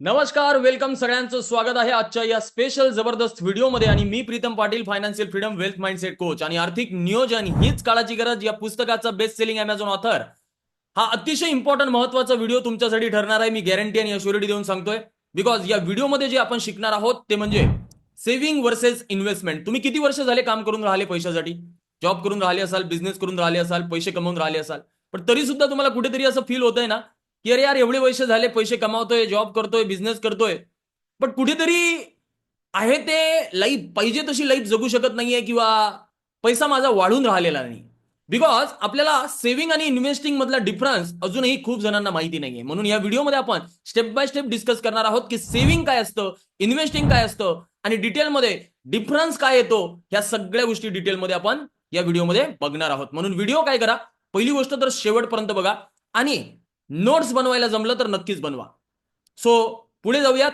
नमस्कार वेलकम सगळ्यांचं स्वागत आहे आजच्या या स्पेशल जबरदस्त व्हिडिओमध्ये आणि मी Pritam Patil financial freedom wealth mindset coach आणि आर्थिक नियोजन हीच काळाची गरज या पुस्तकाचा बेस्ट सेलिंग अमेझॉन ऑथर हा अतिशय इम्पॉर्टंट महत्त्वाचा व्हिडिओ तुमच्यासाठी ठरणार आहे. मी गॅरंटी आणि अश्युरिटी देऊन सांगतोय. बिकॉज या व्हिडिओमध्ये जे आपण शिकणार आहोत ते म्हणजे सेव्हिंग वर्सेस इन्व्हेस्टमेंट तुम्ही किती वर्ष झाले काम करून राहिले पैशासाठी? जॉब करून राहिले असाल बिझनेस करून राहिले असाल पैसे कमवून राहिले असाल? पण तरी सुद्धा तुम्हाला कुठेतरी असं फील होतंय ना की अरे यार एवढे वर्ष झाले पैसे कमावतोय जॉब करतोय बिझनेस करतोय. पण कुठेतरी आहे ते लाईफ पाहिजे तशी लाईफ जगू शकत नाहीये किंवा पैसा माझा वाढून राहिलेला नाही. बिकॉज आपल्याला सेव्हिंग आणि इन्व्हेस्टिंग मधला डिफरन्स अजूनही खूप जणांना माहिती नाहीये. म्हणून या व्हिडिओमध्ये आपण स्टेप बाय स्टेप डिस्कस करणार आहोत की सेव्हिंग काय असतं इन्व्हेस्टिंग काय असतं आणि डिटेलमध्ये डिफरन्स काय येतो ह्या सगळ्या गोष्टी डिटेलमध्ये आपण या व्हिडिओमध्ये बघणार आहोत. म्हणून व्हिडिओ काय करा पहिली गोष्ट तर शेवटपर्यंत बघा. आणि नोट्स बनवायला जमलं तर नक्कीच बनवा. सो पुढे जाऊयात.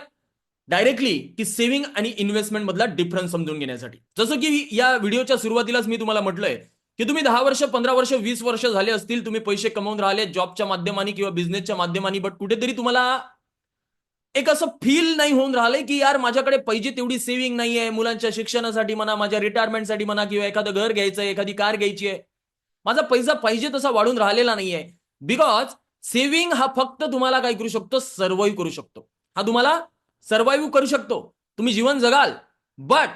डायरेक्टली की सेव्हिंग आणि इन्व्हेस्टमेंट मधला डिफरन्स समजून घेण्यासाठी. जसं की या व्हिडिओच्या सुरुवातीलाच मी तुम्हाला म्हटलंय की तुम्ही दहा वर्ष पंधरा वर्ष वीस वर्ष झाले असतील तुम्ही पैसे कमवून राहिले जॉबच्या माध्यमाने किंवा बिझनेसच्या माध्यमाने बट कुठेतरी तुम्हाला एक असं फील नाही होऊन राहिलंय की यार माझ्याकडे पाहिजे तेवढी सेव्हिंग नाहीये. मुलांच्या शिक्षणासाठी म्हणा माझ्या रिटायरमेंटसाठी म्हणा किंवा एखादं घर घ्यायचं एखादी कार घ्यायची आहे माझा पैसा पाहिजे तसा वाढून राहिलेला नाहीये. बिकॉज सेव्हिंग हा फक्त तुम्हाला काय करू शकतो? सर्वाईव्ह करू शकतो. हा तुम्हाला सर्वाईव्ह करू शकतो. तुम्ही जीवन जगाल. बट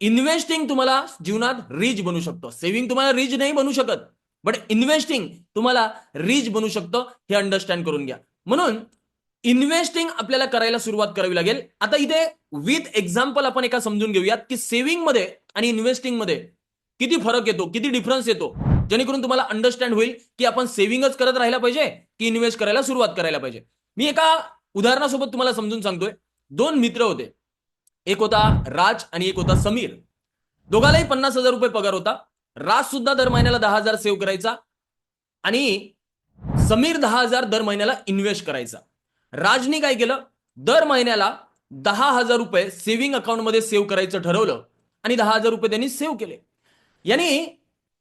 इन्व्हेस्टिंग तुम्हाला जीवनात रिच बनू शकतो. सेव्हिंग तुम्हाला रिच नाही बनू शकत. बट इन्व्हेस्टिंग तुम्हाला रिच बनू शकतं हे अंडरस्टँड करून घ्या. म्हणून इन्व्हेस्टिंग आपल्याला करायला सुरुवात करावी लागेल. आता इथे विथ एक्झाम्पल आपण एका समजून घेऊयात की सेव्हिंगमध्ये आणि इन्व्हेस्टिंगमध्ये किती फरक येतो किती डिफरन्स येतो? जेणेकरून तुम्हाला अंडरस्टँड होईल की आपण सेव्हिंगच करत राहायला पाहिजे की इन्व्हेस्ट करायला सुरुवात करायला पाहिजे. मी एका उदाहरणासोबत तुम्हाला समजून सांगतोय. दोन मित्र होते. एक होता राज आणि एक होता समीर. दोघालाही पन्नास हजार रुपये पगार होता. राज सुद्धा दर महिन्याला दहा हजार सेव्ह करायचा आणि समीर दहा हजार दर महिन्याला इन्व्हेस्ट करायचा. राजनी काय केलं? दर महिन्याला दहा हजार रुपये सेव्हिंग अकाउंटमध्ये सेव्ह करायचं ठरवलं आणि दहा हजार रुपये त्यांनी सेव्ह केले. यांनी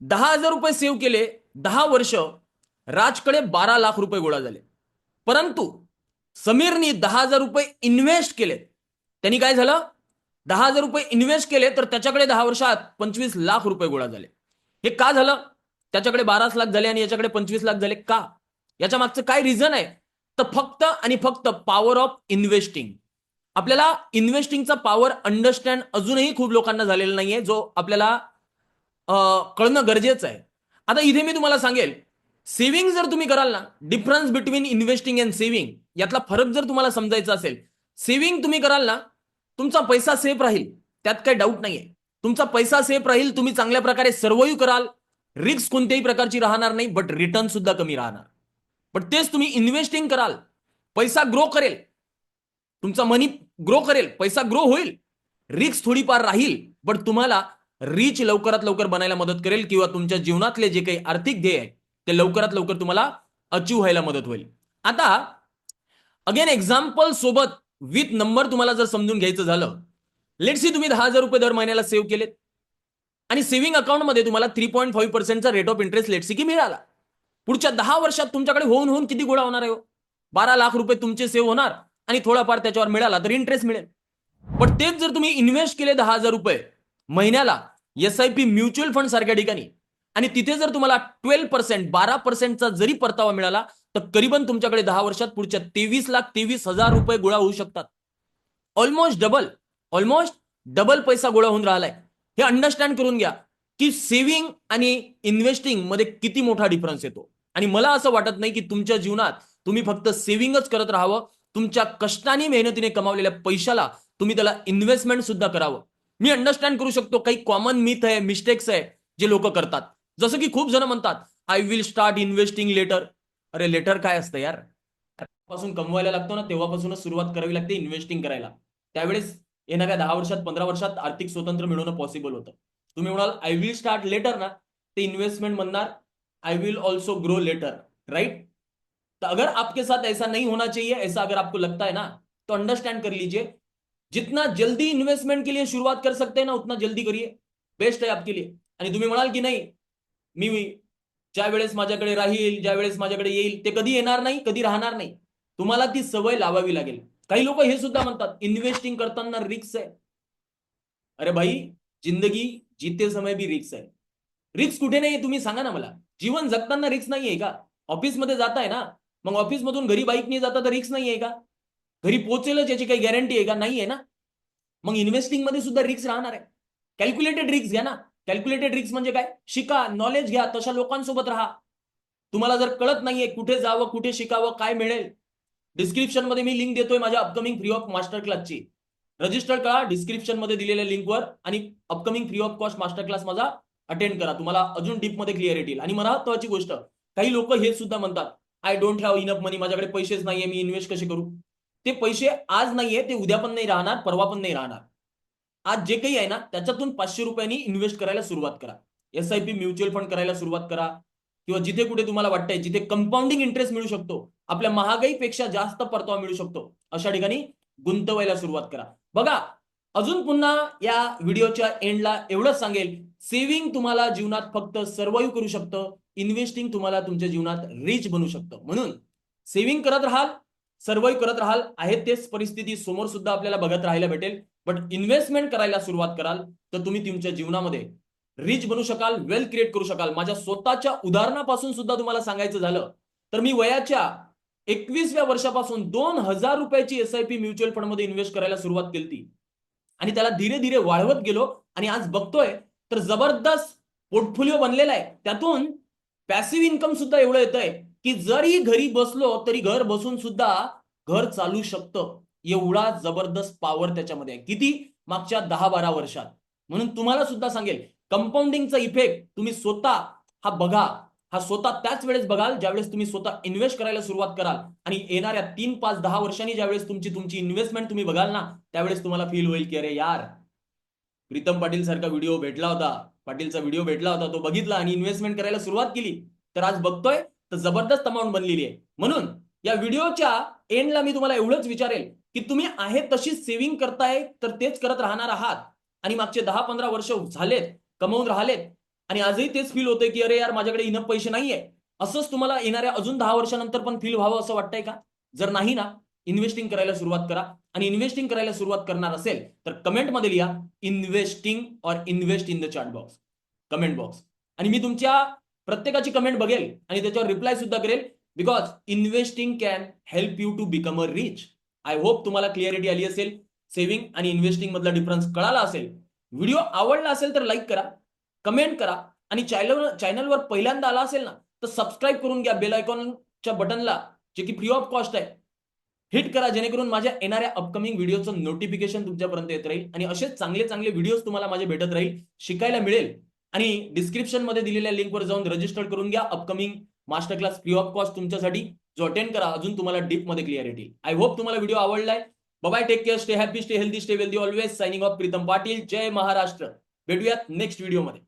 दहा हजार रुपये सेव्ह केले दहा वर्ष राजकडे बारा लाख रुपये गोळा झाले. परंतु समीरनी दहा हजार रुपये इन्व्हेस्ट केले त्यांनी काय झालं? दहा हजार रुपये इन्व्हेस्ट केले तर त्याच्याकडे दहा वर्षात पंचवीस लाख रुपये गोळा झाले. हे का झालं? त्याच्याकडे बाराच लाख झाले आणि याच्याकडे पंचवीस लाख झाले का? याच्या मागचं काय रिझन आहे? तर फक्त आणि फक्त पॉवर ऑफ इन्व्हेस्टिंग आपल्याला इन्व्हेस्टिंगचा पॉवर अंडरस्टँड अजूनही खूप लोकांना झालेला नाहीये जो आपल्याला कळणं गरजेचं आहे. आता इथे मी तुम्हाला सांगेल सेव्हिंग जर तुम्ही कराल ना difference between investing and saving यातला फरक जर तुम्हाला समजायचा असेल सेव्हिंग तुम्ही कराल ना तुमचा पैसा सेफ राहील त्यात काही डाऊट नाहीये. तुमचा पैसा सेफ राहील तुम्ही चांगल्या प्रकारे सर्वयू कराल रिस्क कोणत्याही प्रकारची राहणार नाही बट रिटर्न सुद्धा कमी राहणार. पण तेच तुम्ही इन्व्हेस्टिंग कराल पैसा ग्रो करेल तुमचा मनी ग्रो करेल पैसा ग्रो होईल रिक्स थोडीफार राहील बट तुम्हाला रिच लवकरात लवकर बनायला मदत करेल किंवा तुमच्या जीवनातले जे काही आर्थिक ध्येय आहे ते लवकरात लवकर तुम्हाला अचीव व्हायला मदत होईल. आता अगेन एक्झाम्पल सोबत विथ नंबर तुम्हाला जर समजून घ्यायचं झालं लेट सी तुम्ही दहा हजार रुपये दर महिन्याला सेव्ह केलेत. आणि सेव्हिंग अकाउंटमध्ये तुम्हाला three point five पर्सेंटचा rate of interest let see की मिळाला. पुढच्या दहा वर्षात तुमच्याकडे होऊन होऊन किती गोळा होणार आहे हो? बारा लाख रुपये तुमचे सेव्ह होणार आणि थोडाफार त्याच्यावर मिळाला तर इंटरेस्ट मिळेल. पण तेच जर तुम्ही इन्व्हेस्ट केले दहा हजार रुपये महिन्याला S I P mutual fund सारख्या ठिकाणी आणि तिथे जर तुम्हाला ट्वेल्व पर्सेंट बारा पर्सेंटचा जरी परतावा मिळाला तर करीबन तुमच्याकडे दहा वर्षात पुढच्या तेवीस लाख तेवीस हजार रुपये गोळा होऊ शकतात. ऑलमोस्ट डबल ऑलमोस्ट डबल पैसा गोळा होऊन राहिलाय. हे अंडरस्टँड करून घ्या की सेव्हिंग आणि इन्व्हेस्टिंगमध्ये किती मोठा डिफरन्स येतो. आणि मला असं वाटत नाही की तुमच्या जीवनात तुम्ही फक्त सेव्हिंगच करत राहावं तुमच्या कष्टाने मेहनतीने कमावलेल्या पैशाला तुम्ही त्याला इन्व्हेस्टमेंट सुद्धा करावं. मी अंडरस्टँड करू शकतो काही कॉमन मिथ आहे मिस्टेक्स आहे जे लोक करतात. जसं की खूप जण म्हणतात I will start investing later अरे लेटर काय असतं यार? पासून कमवायला लागतो ना तेव्हापासूनच सुरुवात करावी लागते इन्व्हेस्टिंग करायला. त्यावेळेस येणाऱ्या दहा वर्षात पंधरा वर्षात आर्थिक स्वतंत्र मिळवणं पॉसिबल होतं. तुम्ही म्हणाल आय विल स्टार्ट लेटर ना? ते इन्वेस्टमेंट म्हणणार I will also grow later right तो अगर आपके साथ ऐसा नहीं होना चाहिए ऐसा अगर आपको लगता है ना तो अंडरस्टैंड कर लीजिए। जितना जल्दी इन्वेस्टमेंट के लिए शुरुआत कर सकते हैं ना उतना जल्दी करिए। बेस्ट है आपके लिए। आणि तुम्ही म्हणाल की नाही मी ज्या वेळेस माझ्याकडे राहील ज्या वेळेस माझ्याकडे येईल ते कधी येणार नाही कधी राहणार नाही. तुम्हाला ती सवय लावावी लागेल. काही लोक हे सुद्धा म्हणतात इन्व्हेस्टिंग करताना रिक्स आहे. अरे भाई जिंदगी जीते समय भी रिक्स आहे. रिक्स कुठे नाही तुम्ही सांगा ना मला. जीवन जगताना रिक्स नाहीये का? ऑफिसमध्ये जाताय ना मग ऑफिसमधून घरी बाईकने जाता तर रिक्स नाहीये का? घरी पोहोचेलच याची काही गॅरंटी आहे का? नाहीये ना. मग इन्व्हेस्टिंगमध्ये सुद्धा रिक्स राहणार आहे. कॅल्क्युलेटेड रिक्स घ्या ना. कॅल्क्युलेटेड रिक्स म्हणजे काय? शिका नॉलेज घ्या तशा लोकांसोबत राहा. तुम्हाला जर कळत नाहीये कुठे जावं कुठे शिकावं काय मिळेल डिस्क्रिप्शनमध्ये मी लिंक देतोय माझ्या अपकमिंग फ्री ऑफ मास्टर क्लासची रजिस्टर करा डिस्क्रिप्शनमध्ये दिलेल्या लिंकवर आणि upcoming free of cost master class माझा अटेंड करा. तुम्हाला अजून डीपमध्ये क्लिअरिटी येईल. आणि महत्वाची गोष्ट काही लोक हे सुद्धा म्हणतात I don't have enough money माझ्याकडे पैसेच नाहीये मी इन्व्हेस्ट कसे करू? ते पैसे आज नाहीये ते उद्या पण नाही राहणार परवा पण नाही राहणार. आज जे काही आहे ना त्याच्यातून पाचशे रुपयांनी इन्व्हेस्ट करायला सुरुवात करा. S I P mutual fund करायला सुरुवात करा. किंवा जिथे कुठे तुम्हाला वाटतंय जिथे कंपाऊंडिंग इंटरेस्ट मिळू शकतो आपल्या महागाईपेक्षा जास्त परतावा मिळू शकतो अशा ठिकाणी गुंतवायला सुरुवात करा. बघा अजून पुन्हा या व्हिडिओच्या एंडला एवढंच सांगेल. सेव्हिंग तुम्हाला जीवनात फक्त सर्वाईव्ह करू शकतं. इन्व्हेस्टिंग तुम्हाला तुमच्या जीवनात रिच बनू शकतं. म्हणून सेव्हिंग करत राहाल सर्वाईव्ह करत राहाल आहे तेच परिस्थिती समोर सुद्धा आपल्याला बघत राहायला भेटेल. बट इन्व्हेस्टमेंट करायला सुरुवात कराल तर तुम्ही तुमच्या जीवनामध्ये रिच बनू शकाल वेल्थ क्रिएट करू शकाल. माझ्या स्वतःच्या उदाहरणापासून सुद्धा तुम्हाला सांगायचं झालं तर मी वयाच्या एकवीसव्या वर्षापासून दोन हजार रुपयाची एस आय पी म्युच्युअल फंडमध्ये इन्व्हेस्ट करायला सुरुवात केली आणि त्याला धीरे धीरे वाढवत गेलो आणि आज बघतोय तर जबरदस्त पोर्टफोलिओ बनलेला आहे. त्यातून पॅसिव्ह इन्कम सुद्धा एवढं येत आहे की जरी घरी बसलो तरी घर बसून सुद्धा घर चालू शकतं. एवढा जबरदस्त पॉवर त्याच्यामध्ये आहे. किती? मागच्या दहा बारा वर्षात. म्हणून तुम्हाला सुद्धा सांगेल कंपाऊंडिंगचा इफेक्ट तुम्ही स्वतः हा बघा. हा स्वतः त्याच वेळेस बघाल ज्यावेळेस तुम्ही स्वतः इन्व्हेस्ट करायला सुरुवात कराल. आणि येणाऱ्या तीन पाच दहा वर्षांनी ज्यावेळेस तुमची तुमची इन्व्हेस्टमेंट तुम्ही बघाल ना त्यावेळेस तुम्हाला फील होईल की अरे यार प्रीतम पाटील सारखा व्हिडिओ भेटला होता. पाटीलचा व्हिडिओ भेटला होता तो बघितला आणि इन्व्हेस्टमेंट करायला सुरुवात केली. तर आज बघतोय तर जबरदस्त अमाऊंट बनलेली आहे. म्हणून या व्हिडिओच्या एंडला मी तुम्हाला एवढंच विचारेल की तुम्ही आहे तशी सेव्हिंग करताय तर तेच करत राहणार आहात. आणि मागचे दहा पंधरा वर्ष झालेत कमवून राहिलेत. आणि आजही तेच फील होतंय की अरे यार माझ्याकडे इनफ पैसे नाहीये. असंच तुम्हाला येणाऱ्या अजून दहा वर्षानंतर पण फील व्हावं असं वाटतंय का? जर नाही ना इन्व्हेस्टिंग करायला सुरुवात करा. आणि इन्व्हेस्टिंग करायला सुरुवात करणार असेल तर कमेंटमध्ये लिहा investing or invest in the chat box comment box. आणि मी तुमच्या प्रत्येकाची कमेंट बघेल आणि त्याच्यावर रिप्लाय सुद्धा करेल because investing can help you to become a rich I hope तुम्हाला क्लिअरिटी आली असेल. सेव्हिंग आणि इन्व्हेस्टिंग मधला डिफरन्स कळाला असेल. व्हिडिओ आवडला असेल तर लाईक करा कमेंट करा आणि चॅनल चॅनलवर पहिल्यांदा आला असेल ना तर सबस्क्राईब करून घ्या बेल आयकॉनच्या बटनला जे की फ्री ऑफ कॉस्ट आहे. हिट करा जेणेकरून माझ्या येणाऱ्या अपकमिंग व्हिडिओचं नोटिफिकेशन तुमच्यापर्यंत येत राहील आणि असेच चांगले चांगले व्हिडिओज तुम्हाला माझे भेटत राहील शिकायला मिळेल. आणि डिस्क्रिप्शनमध्ये दिलेल्या लिंकवर जाऊन रजिस्टर करून घ्या upcoming master class free of cost तुमच्यासाठी. जो अटेंड करा अजून तुम्हाला डीपमध्ये क्लिअरिटी आय होप तुम्हाला video आवडलाय. Bye take care stay happy stay healthy stay wealthy always signing off Pritam Patil. जय महाराष्ट्र. भेटूयात नेक्स्ट व्हिडिओमध्ये